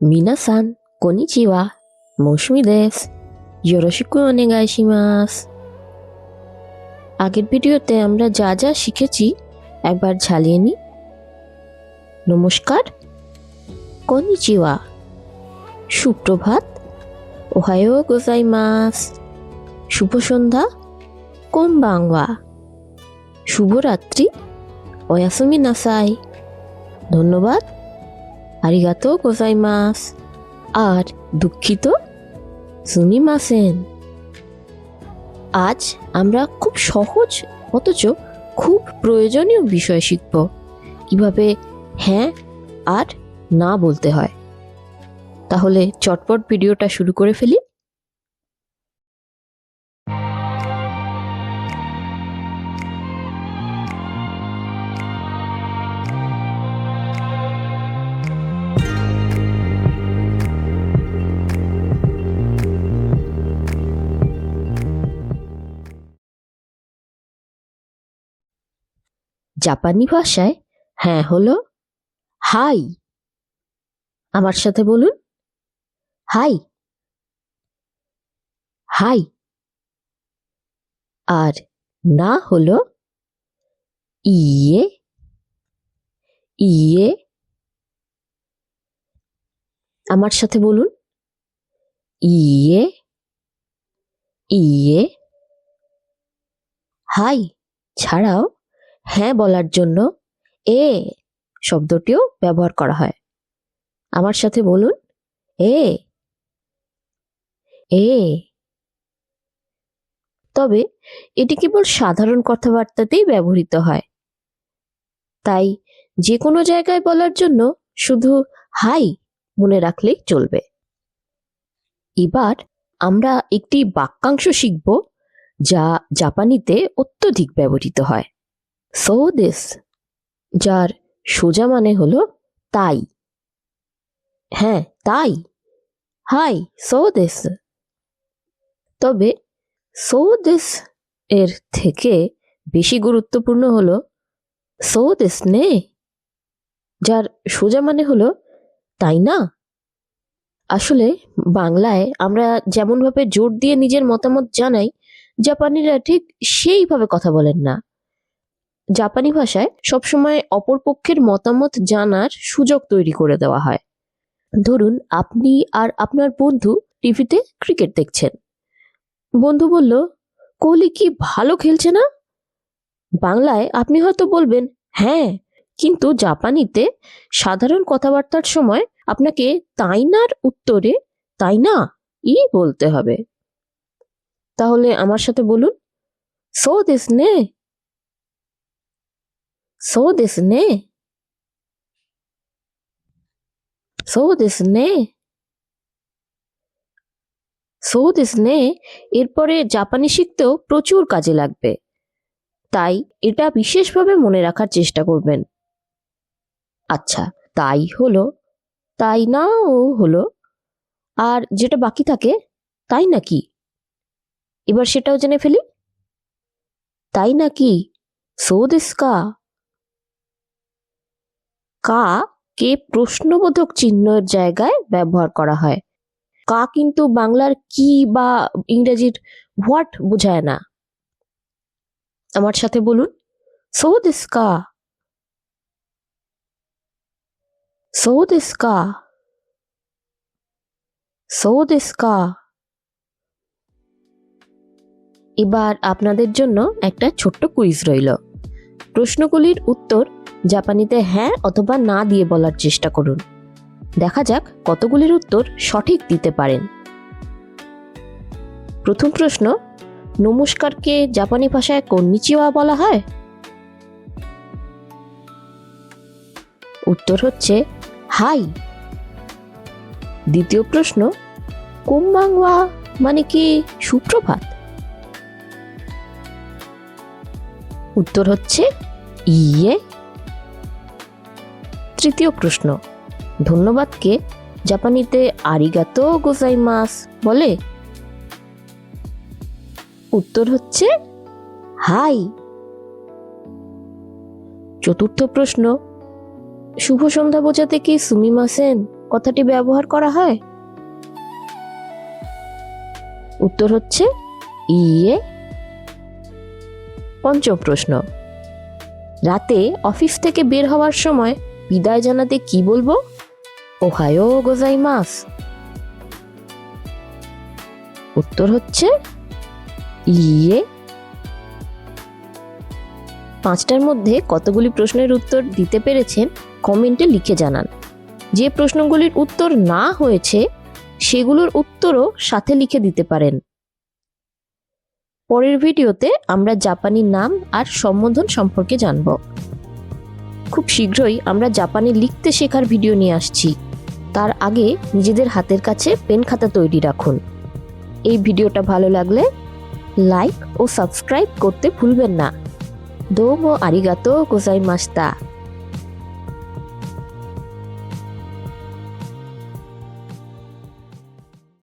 মিনা-সান, কনিচিওয়া, মৌসুমি দেস, ইয়োরোশিকু ওনেগাইশিমাস। আগের ভিডিওতে আমরা যা যা শিখেছি একবার ঝালিয়ে নিই নমস্কার কনিচিওয়া সুপ্রভাত ওহায়ো গোজাইমাস শুভ সন্ধ্যা কোমবাংওয়া শুভরাত্রি ওয়াসুমি নাসাই ধন্যবাদ আরিগাতো মাস আর দুঃখিত? সুমিমাসেন আজ আমরা খুব সহজ, অথচ খুব প্রয়োজনীয় বিষয় শিখব। কীভাবে হ্যাঁ আর না বলতে হয়। তাহলে চটপট ভিডিওটা শুরু করে ফেলি। জাপানি ভাষায় হ্যাঁ হলো, হাই। আমার সাথে বলুন, হাই। হাই। আর না হলো ইয়ে। ইয়ে। আমার সাথে বলুন ইয়ে। ইয়ে। হাই, ছাড়াও হ্যাঁ বলার জন্য এ শব্দটিও ব্যবহার করা হয়। আমার সাথে বলুন, এ এ। তবে এটি কেবল সাধারণ কথাবার্তাতেই ব্যবহৃত হয়। তাই যে কোনো জায়গায় বলার জন্য শুধু হাই মনে রাখলেই চলবে। এবার আমরা একটি বাক্যাংশ শিখব যা জাপানিতে অত্যধিক ব্যবহৃত হয়। সো দিস যার সোজা মানে হলো তাই। হ্যাঁ তাই। হাই সো দিস তবে সো দিস এর থেকে বেশি গুরুত্বপূর্ণ হলো সো দিস নে, যার সোজা মানে হলো তাই না? আসলে বাংলায় আমরা যেমনভাবে জোর দিয়ে নিজের মতামত জানাই, জাপানিরা ঠিক সেইভাবে কথা বলেন না। জাপানি ভাষায় সবসময় অপরপক্ষের মতামত জানার সুযোগ তৈরি করে দেওয়া হয়। ধরুন, আপনি আর আপনার বন্ধু টিভিতে ক্রিকেট দেখছেন। বন্ধু বলল, কোহলি কি ভালো খেলছে না? বাংলায় আপনি হয়তো বলবেন হ্যাঁ কিন্তু জাপানিতে সাধারণ কথাবার্তার সময় আপনাকে তাইনার উত্তরে তাই না ই বলতে হবে। তাহলে আমার সাথে বলুন, সো দিস নে। そうですね。そうですね。そうですねএরপরে জাপানি শিখতেও প্রচুর কাজে লাগবে তাই এটা বিশেষভাবে মনে রাখার চেষ্টা করবেন আচ্ছা তাই হলো তাই না ও হলো আর যেটা বাকি থাকে তাই নাকি এবার সেটাও জেনে ফেলি তাই নাকি সো দিস কা কা প্রশ্নবোধক চিহ্নের জায়গায় ব্যবহার করা হয়। কা কিন্তু বাংলার কি বা ইংরেজির হোয়াট বোঝায় না। আমার সাথে বলুন। সো দিস কা। সো দিস কা। সো কা। এবার আপনাদের জন্য একটা ছোট্ট কুইজ রইল। প্রশ্নগুলির উত্তর জাপানিতে হ্যাঁ অথবা না দিয়ে বলার চেষ্টা করুন। দেখা যাক কতগুলির উত্তর সঠিক দিতে পারেন। প্রথম প্রশ্ন, নমস্কারকে জাপানি ভাষায় কন্নিচিওয়া বলা হয়? উত্তর হচ্ছে, হাই। দ্বিতীয় প্রশ্ন, কোম্বাংওয়া মানে কি সুপ্রভাত? উত্তর হচ্ছে ইয়ে। তৃতীয় প্রশ্ন ধন্যবাদকে জাপানিতে আরিগাতো গোজাইমাস বলে। উত্তর হচ্ছে, হাই। চতুর্থ প্রশ্ন, শুভ সন্ধ্যা বোঝাতে কি সুমিমাসেন কথাটি ব্যবহার করা হয়? উত্তর হচ্ছে ইয়ে। পঞ্চম প্রশ্ন, রাতে অফিস থেকে বের হওয়ার সময় বিদায় জানাতে কি বলব? ওহায়ো গোজাইমাস উত্তর হচ্ছে ইয়ে। পাঁচটার মধ্যে কতগুলি প্রশ্নের উত্তর দিতে পেরেছেন, কমেন্টে লিখে জানান। যে প্রশ্নগুলির উত্তর না হয়েছে, সেগুলোর উত্তরও সাথে লিখে দিতে পারেন। পরের ভিডিওতে আমরা জাপানি নাম আর সম্বোধন সম্পর্কে জানব। খুব শীঘ্রই আমরা জাপানে লিখতে শেখার ভিডিও নিয়ে আসছি। তার আগে নিজেদের হাতের কাছে পেন খাতা তৈরি রাখুন। এই ভিডিওটা ভালো লাগলে লাইক ও সাবস্ক্রাইব করতে ভুলবেন না। দোমো আরিগাতো গোজাইমাস্তা।